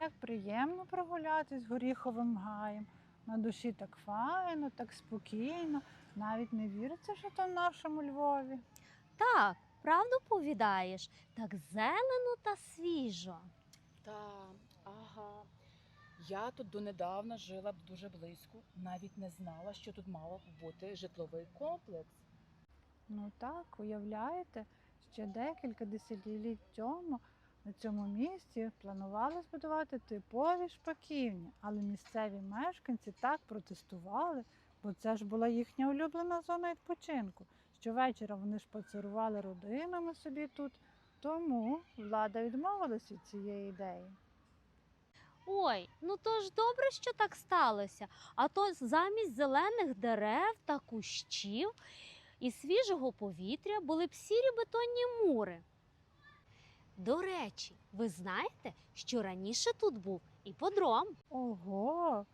Як приємно прогулятись горіховим гаєм. На душі так файно, так спокійно. Навіть не віриться, що то в нашому Львові. Так, правду повідаєш, так зелено та свіжо. Та, ага. Я тут донедавна жила б дуже близько, навіть не знала, що тут мав бути житловий комплекс. Ну так, уявляєте, ще декілька десятиліть тому на цьому місці планували збудувати типові шпаківні, але місцеві мешканці так протестували, бо це ж була їхня улюблена зона відпочинку. Щовечора вони шпацирували родинами собі тут, тому влада відмовилась від цієї ідеї. Ой, ну то ж добре, що так сталося. А то замість зелених дерев та кущів і свіжого повітря були б сірі бетонні мури. До речі, ви знаєте, що раніше тут був іподром? Ого,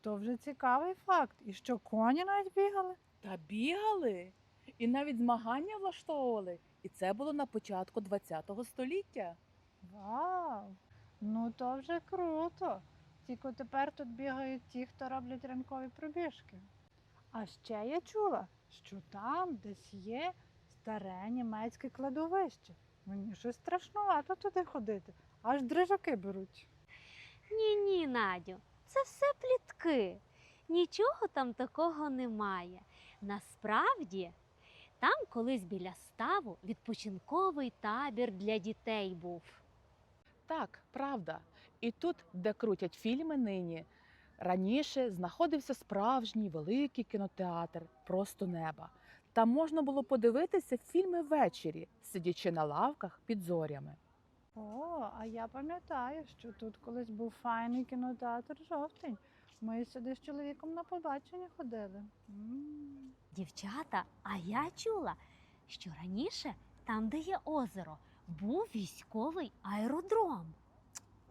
то вже цікавий факт. І що коні навіть бігали? Та бігали і навіть змагання влаштовували. І це було на початку ХХ століття. Вау! Ну то вже круто. Тільки тепер тут бігають ті, хто роблять ранкові пробіжки. А ще я чула, що там десь є старе німецьке кладовище. Мені щось страшнувато туди ходити, аж дрижаки беруть. Ні, ні, Надю, це все плітки. Нічого там такого немає. Насправді, там колись біля ставу відпочинковий табір для дітей був. Так, правда. І тут, де крутять фільми нині, раніше знаходився справжній великий кінотеатр просто неба. Там можна було подивитися фільми ввечері, сидячи на лавках під зорями. О, а я пам'ятаю, що тут колись був файний кінотеатр жовтень. Ми сюди з чоловіком на побачення ходили. М. Дівчата, а я чула, що раніше, там, де є озеро, був військовий аеродром.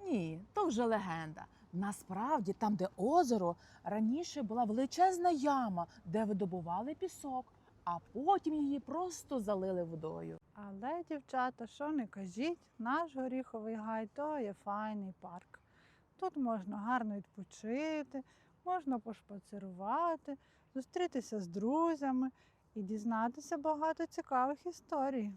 Ні, то вже легенда. Насправді, там, де озеро, раніше була величезна яма, де видобували пісок, а потім її просто залили водою. Але, дівчата, що не кажіть, наш горіховий гай то є файний парк. Тут можна гарно відпочити, можна пошпацирувати, зустрітися з друзями і дізнатися багато цікавих історій.